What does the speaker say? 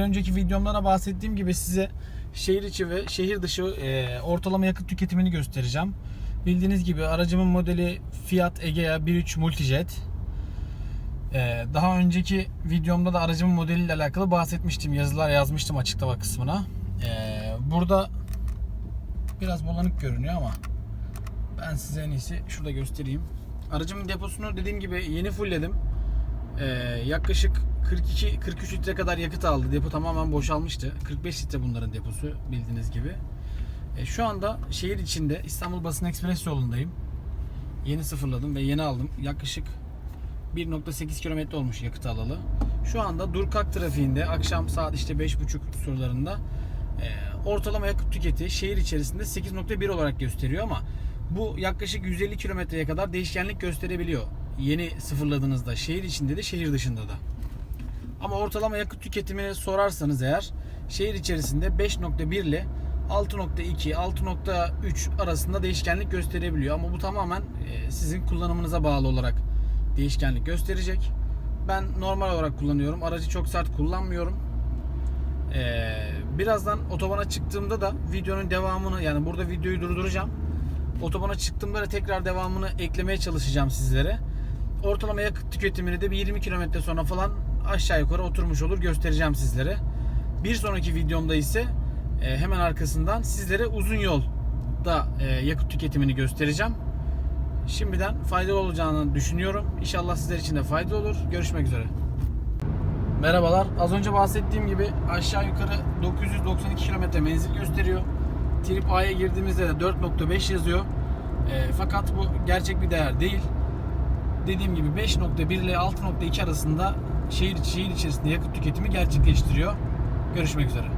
önceki videomda da bahsettiğim gibi size şehir içi ve şehir dışı e, ortalama yakıt tüketimini göstereceğim. Bildiğiniz gibi aracımın modeli Fiat Egea 1.3 Multijet. E, daha önceki videomda da aracımın modeliyle alakalı bahsetmiştim. Yazılar yazmıştım açıklama kısmına. E, burada biraz bulanık görünüyor ama ben size en iyisi şurada göstereyim. Aracımın deposunu dediğim gibi yeni fullledim. Ee, yaklaşık 42-43 litre kadar yakıt aldı. Depo tamamen boşalmıştı. 45 litre bunların deposu bildiğiniz gibi. E, şu anda şehir içinde İstanbul Basın Ekspres yolundayım. Yeni sıfırladım ve yeni aldım. Yaklaşık 1.8 kilometre olmuş yakıt alalı. Şu anda Durkak trafiğinde akşam saat işte 5.30 sularında e, ortalama yakıt tüketi şehir içerisinde 8.1 olarak gösteriyor ama bu yaklaşık 150 kilometreye kadar değişkenlik gösterebiliyor. Yeni sıfırladığınızda şehir içinde de şehir dışında da. Ama ortalama yakıt tüketimini sorarsanız eğer şehir içerisinde 5.1 ile 6.2 6.3 arasında değişkenlik gösterebiliyor ama bu tamamen e, sizin kullanımınıza bağlı olarak değişkenlik gösterecek. Ben normal olarak kullanıyorum. Aracı çok sert kullanmıyorum. Ee, birazdan otobana çıktığımda da videonun devamını yani burada videoyu durduracağım. Otobana çıktığımda da tekrar devamını eklemeye çalışacağım sizlere. Ortalama yakıt tüketimini de bir 20 kilometre sonra falan aşağı yukarı oturmuş olur göstereceğim sizlere. Bir sonraki videomda ise e, hemen arkasından sizlere uzun yolda e, yakıt tüketimini göstereceğim. Şimdiden faydalı olacağını düşünüyorum. İnşallah sizler için de faydalı olur. Görüşmek üzere. Merhabalar. Az önce bahsettiğim gibi aşağı yukarı 992 kilometre menzil gösteriyor. Trip A'ya girdiğimizde de 4.5 yazıyor. E, fakat bu gerçek bir değer değil. Dediğim gibi 5.1 ile 6.2 arasında şehir, şehir içerisinde yakıt tüketimi gerçekleştiriyor. Görüşmek üzere.